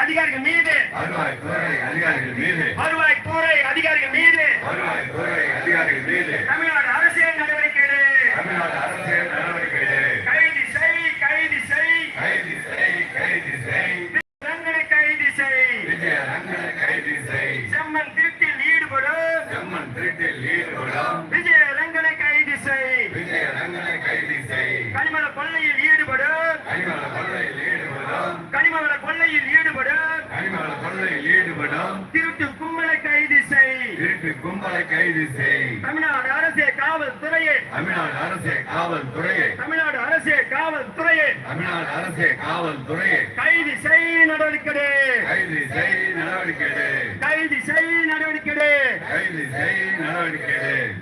அதிகாரிகள் மீது. வருவாய்த்துறை அதிகாரிகள் மீது. வருவாய்த்துறை அதிகாரிகள் மீது. வருவாய்த்துறை அதிகாரிகள் மீது. தமிழ்நாடு அரசியல் நடவடிக்கை எடு. தமிழ்நாடு அரசியல் நடவடிக்கை எடு. கைது செய் கைது செய். கைது செய் கைது செய். ரங்கனை கைது செய். ரங்கனை கைது செய். செம்மன் திருட்டில் ஈடுபடும். செம்மன் திருட்டில் ஈடுபடும் விஜய ரங்கனை கைது செய் விஜய ரங்கனை கைது செய் கனிமல கொள்ளையில் ஈடுபடும் கனிமல கொள்ளையில் ஈடுபடும் கனிமல கொள்ளையில் ஈடுபடும் கனிமல கொள்ளையில் ஈடுபடும் திருட்டு கும்பலை கைது செய் திருட்டு கும்பலை கைது செய் தமிழ்நாடு அரசே காவல்துறையே தமிழ்நாடு அரசே காவல்துறையை தமிழ்நாடு அரசே காவல்துறையே தமிழ்நாடு அரசே காவல்துறையை கைது செய் நடவடிக்கை. கைது செய் நடவடிக்கை. கைது செய் நடவடிக்கை. கைது செய் நடவடிக்கை.